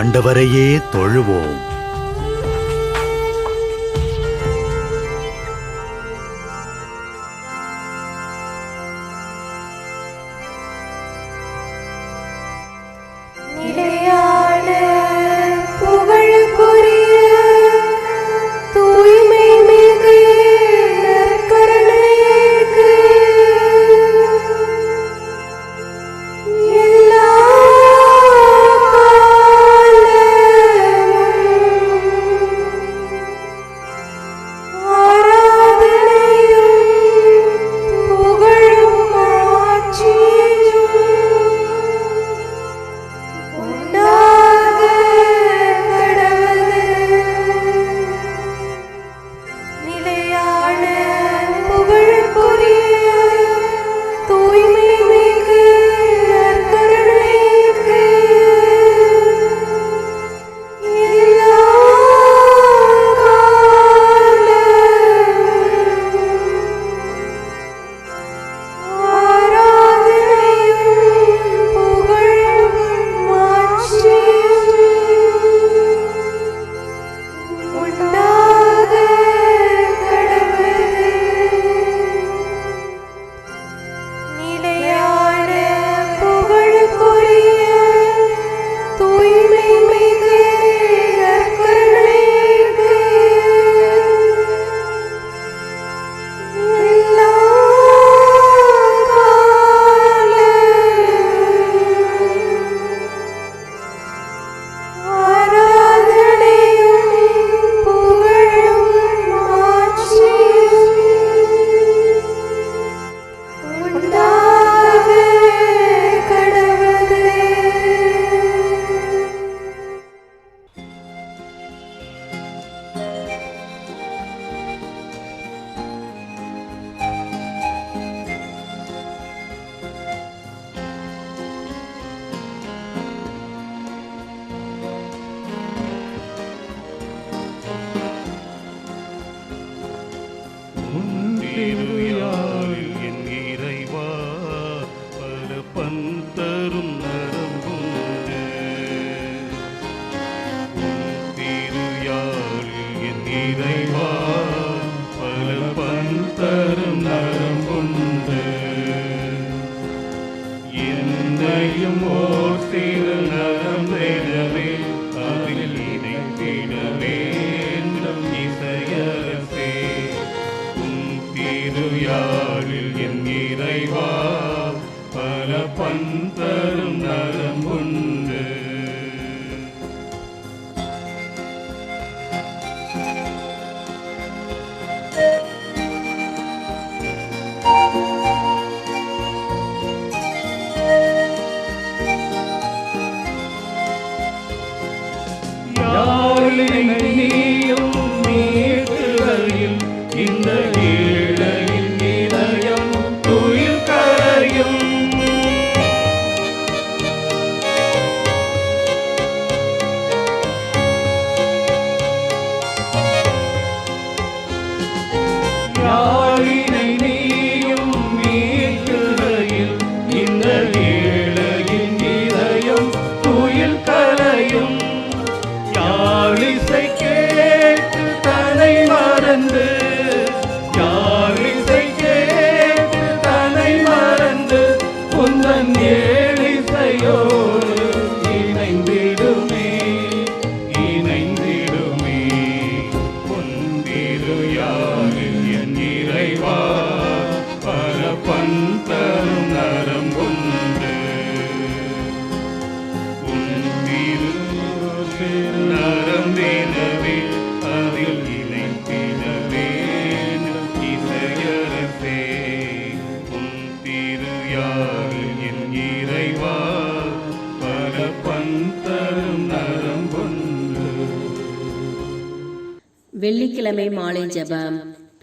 ஆண்டவரையே தொழுவோம்.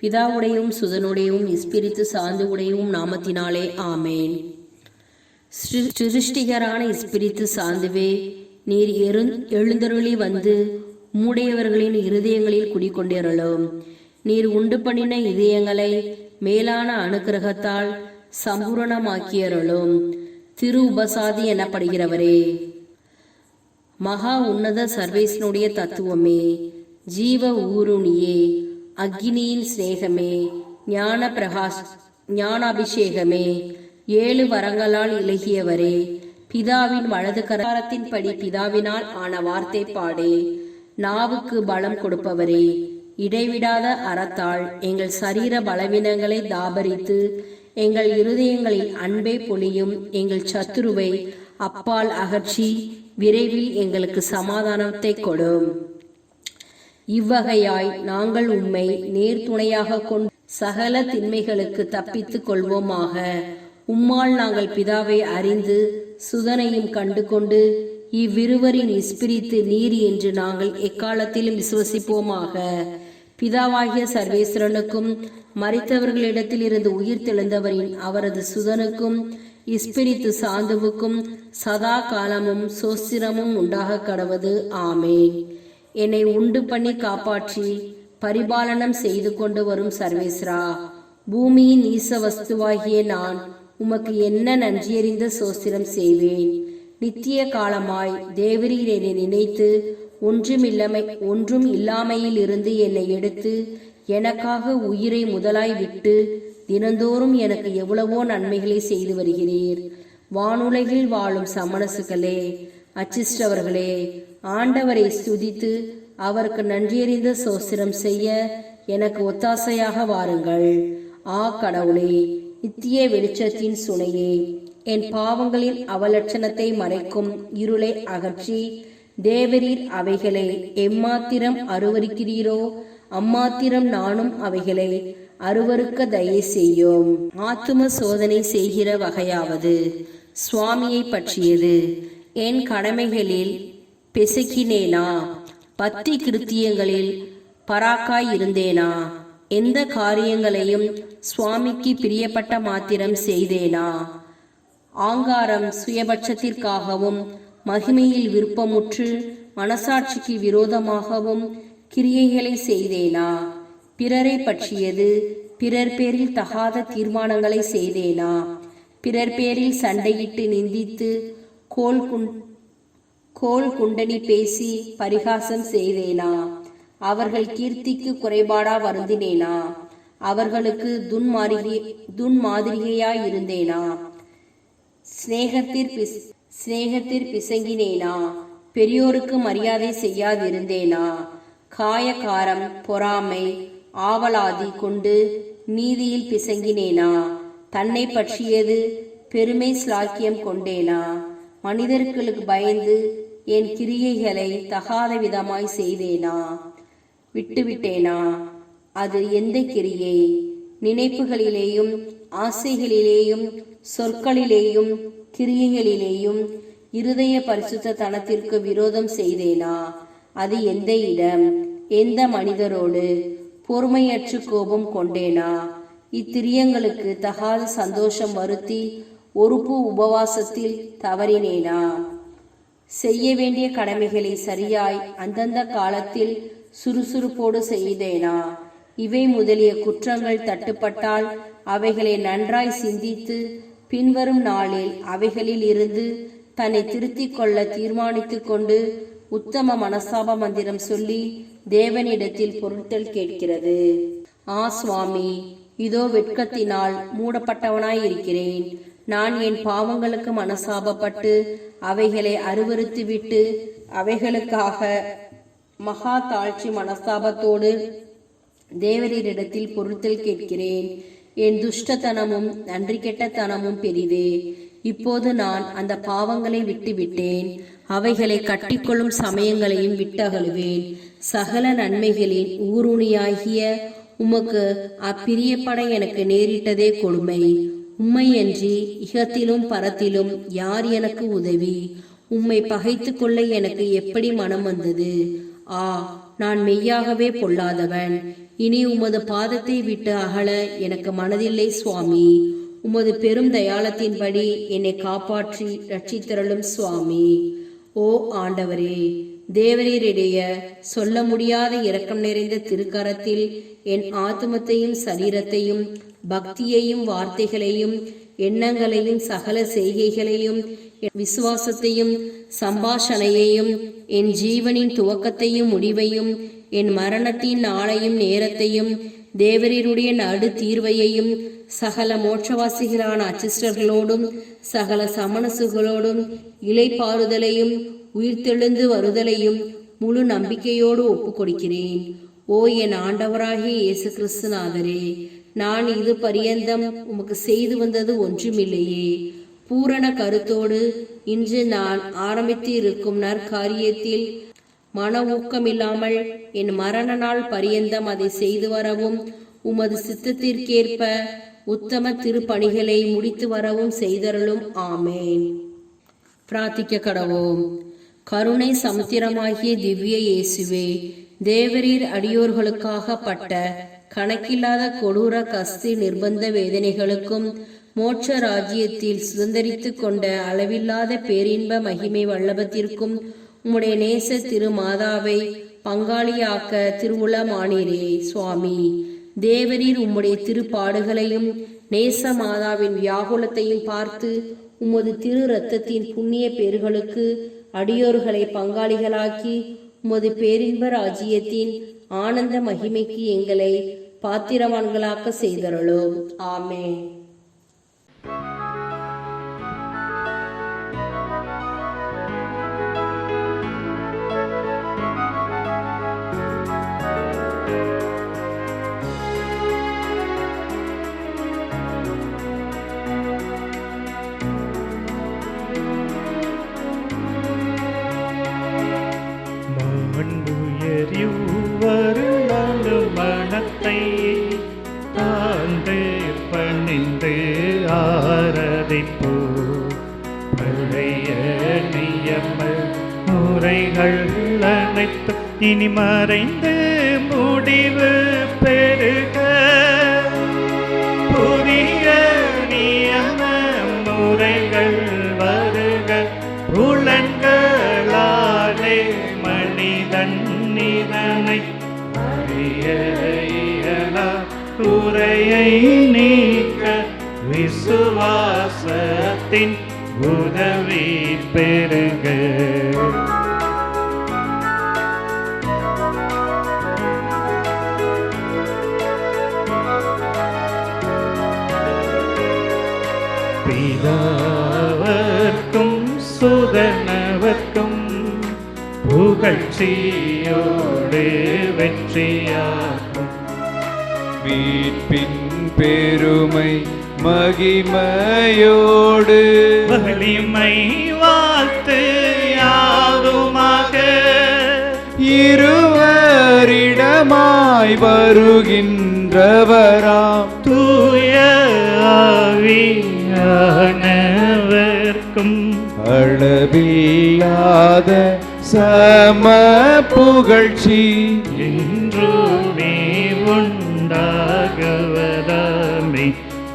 பிதாவுடையும் சுதனுடையும் இஸ்பிரித்து சாந்துவுடையும் நாமத்தினாலே ஆமேன். சிருஷ்டிகரான இஸ்பிரித்து சார்ந்துவே நீர் எரு எழுந்தருளி வந்து மூடையவர்களின் இருதயங்களில் குடிக்கொண்டிருளும் நீர் உண்டு பண்ணின இதயங்களை மேலான அனுகிரகத்தால் சம்பூரணமாக்கியருளும். திரு உபசாதி எனப்படுகிறவரே. மகா உன்னத சர்வேசனுடைய தத்துவமே. ஜீவ ஊருணியே. அக்னியின் சிநேகமே ஞான பிரகாஷ் ஞானாபிஷேகமே. ஏழு வரங்களால் இலகியவரே பிதாவின் வலது கரத்தின்படி பிதாவினால் ஆன வார்த்தை பாடே. நாவுக்கு பலம் கொடுப்பவரே இடைவிடாத அறத்தால் எங்கள் சரீர பலவீனங்களை தாபரித்து எங்கள் இருதயங்களில் அன்பை பொழியும் எங்கள் சத்துருவை அப்பால் அகற்றி விரைவில் எங்களுக்கு சமாதானத்தை கொடும். இவ்வகையாய் நாங்கள் உம்மை நேர்துணையாக கொண்டு சகல திண்மைகளுக்கு தப்பித்துக் கொள்வோமாக. உம்மால் நாங்கள் பிதாவை அறிந்து சுதனையும் கண்டு கொண்டு இவ்விருவரின் இஸ்பிரித்து நீர் என்று நாங்கள் எக்காலத்திலும் விசுவசிப்போமாக. பிதாவாகிய சர்வேஸ்வரனுக்கும் மறித்தவர்களிடத்தில் இருந்து உயிர் தெழுந்தவரின் அவரது சுதனுக்கும் இஸ்பிரித்து சாந்துவுக்கும் சதா காலமும் சோஸ்திரமும் உண்டாக கடவது. ஆமேன். என்னை உண்டு பண்ணி காப்பாற்றி பரிபாலனம் செய்து கொண்டு வரும் சர்வேஸ்ரா பூமியின் ஈச வஸ்துவாகிய நான் உமக்கு என்ன நன்றியறிந்த சோஸ்திரம் செய்வேன். நித்திய காலமாய் தேவரீர் என்னை நினைத்து ஒன்றுமில்லமை ஒன்றும் இல்லாமையில் இருந்து என்னை எடுத்து எனக்காக உயிரை முதலாய் விட்டு தினந்தோறும் எனக்கு எவ்வளவோ நன்மைகளை செய்து வருகிறீர். வானுலகில் வாழும் சமணசுகளே அச்சிஷ்டவர்களே ஆண்டவரை ஸ்துதித்து அவருக்கு நன்றியறிந்த சோஸ்திரம் செய்ய எனக்கு ஒத்தாசையாக வாருங்கள். ஆ கடவுளே நித்திய வெளிச்சத்தின் சுனையே என் பாவங்களின் அவலட்சணத்தை மறைக்கும் இருளை அகற்றி தேவரீர் அவைகளை எம்மாத்திரம் அருவருக்கிறீரோ அம்மாத்திரம் நானும் அவைகளை அருவருக்க தயை செய்யும். ஆத்தும சோதனை செய்கிற வகையாவது சுவாமியை பற்றியது. என் கடமைகளில் பெசுக்கினேனா? பக்தி கிருத்தியங்களில் பராக்காய் இருந்தேனா? எந்த காரியங்களையும் சுவாமிக்கு பிரியப்பட்ட மாத்திரம் செய்தேனா? ஆங்காரம் சுயபட்சத்திற்காகவும் மகிமையில் விருப்பமுற்று மனசாட்சிக்கு விரோதமாகவும் கிரியைகளை செய்தேனா? பிறரை பற்றியது பிறர் பேரில் தகாத தீர்மானங்களை செய்தேனா? பிறர் பேரில் சண்டையிட்டு நிந்தித்து கோல் கோல் குண்டனி பேசி பரிகாசம் செய்தேனா? அவர்கள் கீர்த்திக்கு குறைபாடா வருந்தினேனா? அவர்களுக்கு துன்மாதிரி துன்மாதிரிகையாய் இருந்தேனா? சிநேகத்திற் பிஸ் சிநேகத்திற் பிசங்கினேனா? பெரியோருக்கு மரியாதை செய்யாதிருந்தேனா? காயக்காரம் பொறாமை ஆவலாதி கொண்டு நீதியில் பிசங்கினேனா? தன்னை பற்றியது பெருமை ஸ்லாக்கியம் கொண்டேனா? மனிதர்களுக்கு பயந்து என் கிரியைகளை தகாத விதமாய் செய்தேனா விட்டுவிட்டேனா? அது எந்த கிரியை? நினைப்புகளிலேயும் ஆசைகளிலேயும் சொற்களிலேயும் கிரியைகளிலேயும் இருதய பரிசுத்த தனத்திற்கு விரோதம் செய்தேனா? அது எந்த இடம்? எந்த மனிதரோடு பொறுமையற்று கோபம் கொண்டேனா? இத்திரியங்களுக்கு தகாத சந்தோஷம் வருத்தி ஒருப்பு உபவாசத்தில் தவறினேனா? செய்ய வேண்டிய கடமைகளை சரியாய் அந்தந்த காலத்தில் சுறுசுறுப்போடு செய்தேனா? இவை முதலிய குற்றங்கள் தட்டுப்பட்டால் அவைகளை நன்றாய் சிந்தித்து பின்வரும் நாளில் அவைகளில் இருந்து தன்னை திருத்திக் கொள்ள தீர்மானித்துக் கொண்டு உத்தம மனசாப மந்திரம் சொல்லி தேவனிடத்தில் பொருட்கள் கேட்கிறது. ஆ சுவாமி இதோ வெட்கத்தினால் மூடப்பட்டவனாய் இருக்கிறேன். நான் என் பாவங்களுக்கு மனசாபப்பட்டு அவைகளை அருவருத்து விட்டு அவைகளுக்காக மகா தாழ்ச்சி மனஸ்தாபத்தோடு தேவரீரிடத்தில் பொருத்தல் கேட்கிறேன். என் துஷ்டத்தனமும் நன்றி கெட்டத்தனமும் பெரிதே. இப்போது நான் அந்த பாவங்களை விட்டுவிட்டேன். அவைகளை கட்டிக்கொள்ளும் சமயங்களையும் விட்டகழுவேன் சகல நன்மைகளின் ஊருணியாகிய உமக்கு அப்பிரியப்பட எனக்கு நேரிட்டதே கொடுமை. உம்மையன்றி இகத்திலும் பரத்திலும் யார் எனக்கு உதவி? உம்மை பகைத்து கொள்ள எனக்கு எப்படி மனம் வந்தது? ஆ நான் மெய்யாகவே பொல்லாதவன். இனி உமது பாதத்தை விட்டு அகல எனக்கு மனதில்லை சுவாமி. உமது பெரும் தயாளத்தின்படி என்னை காப்பாற்றி ரட்சித்திரளும் சுவாமி. ஓ ஆண்டவரே தேவரீரிடைய சொல்ல முடியாத இரக்கம் நிறைந்த திருக்கரத்தில் என் ஆத்மத்தையும் சரீரத்தையும் பக்தியையும் வார்த்தைகளையும் எண்ணங்களையும் சகல செய்கைகளையும் என் விசுவாசத்தையும் சம்பாஷணையையும் என் ஜீவனின் துவக்கத்தையும் முடிவையும் என் மரணத்தின் நாளையும் நேரத்தையும் தேவரீருடைய நடு தீர்வையையும் சகல மோட்சவாசிகளான அச்சிஸ்டர்களோடும் சகல சமணசுகளோடும் இலைப்பாறுதலையும் உயிர்த்தெழுந்து வருதலையும் முழு நம்பிக்கையோடு ஒப்புக்கொடுக்கிறேன். ஓ என் ஆண்டவராகிய இயேசு கிறிஸ்துநாதரே நான் இது பரியந்தம் உமக்கு செய்து வந்தது ஒன்றுமில்லையே. பூரண கருத்தோடு இன்று நான் ஆரம்பித்து இருக்கும் நற்காரியத்தில் மன ஊக்கமில்லாமல் என் மரண நாள் பரியந்தம் அதை செய்து வரவும் உமது சித்தத்திற்கேற்ப உத்தம திருப்பணிகளை முடித்து வரவும் செய்தரலும் ஆமேன். பிரார்த்திக்க கடவோம். கருணை சமுத்திரமாகிய திவ்ய இயேசுவே தேவரீர் அடியோர்களுக்காக பட்ட கணக்கில்லாத கொடூர கஸ்தி நிர்பந்த வேதனைகளுக்கும் மோட்ச ராஜ்யத்தில் சுதந்திரித்து கொண்ட அளவில்லாத பேரின்ப மகிமை வல்லபத்திற்கும் உம்முடைய நேச திருமாதாவை பங்காளியாக்க திருவுளமானீரே சுவாமி. தேவரீர் உம்முடைய திருப்பாடுகளையும் நேச மாதாவின் வியாகுலத்தையும் பார்த்து உமது திரு ரத்தத்தின் புண்ணிய பேர்களுக்கு அடியோர்களை பங்காளிகளாக்கி உமது பேரின்ப ராஜ்யத்தின் ஆனந்த மகிமைக்கு எங்களை பாத்திரவான்களாக்க செய்தருளோ ஆமே மனத்தை தாழ்ந்து பணிந்து ஆரதிப்போ பழைய நியம முறைகள் அனைத்து இனி மறைந்து முடிவு பெருக நீக்க விசுவாசத்தின் உதவி பெருக பிதாவர்க்கும் சுதனவர்க்கும் புகழ்ச்சியோடு வெற்றியாகும் மீட்பின் பெருமை மகிமையோடு. வலிமை வாழ்த்து யாதுமாக. இருவரிடமாய் வருகின்றவராம். தூய ஆவியானவர்க்கும். அளவில்லாத சம புகழ்ச்சி. என்றுமே உண்டாகவதாமே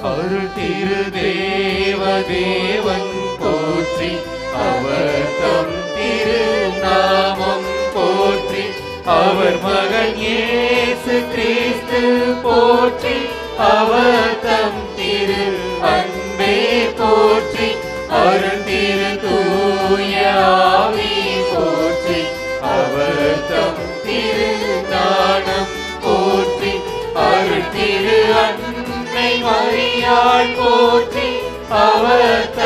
அருள் திரு தேவ தேவன் போற்றி அவர் தம் திருநாமம் போற்றி அவர் மகன் இயேசு கிறிஸ்து போற்றி அவர் தம் திரு அன்பே போற்றி அருள் திரு தூயாவி போற்றி அவர் தம் திரு நாணம் போற்றி அருள் திரு அன்னை மறை அவர்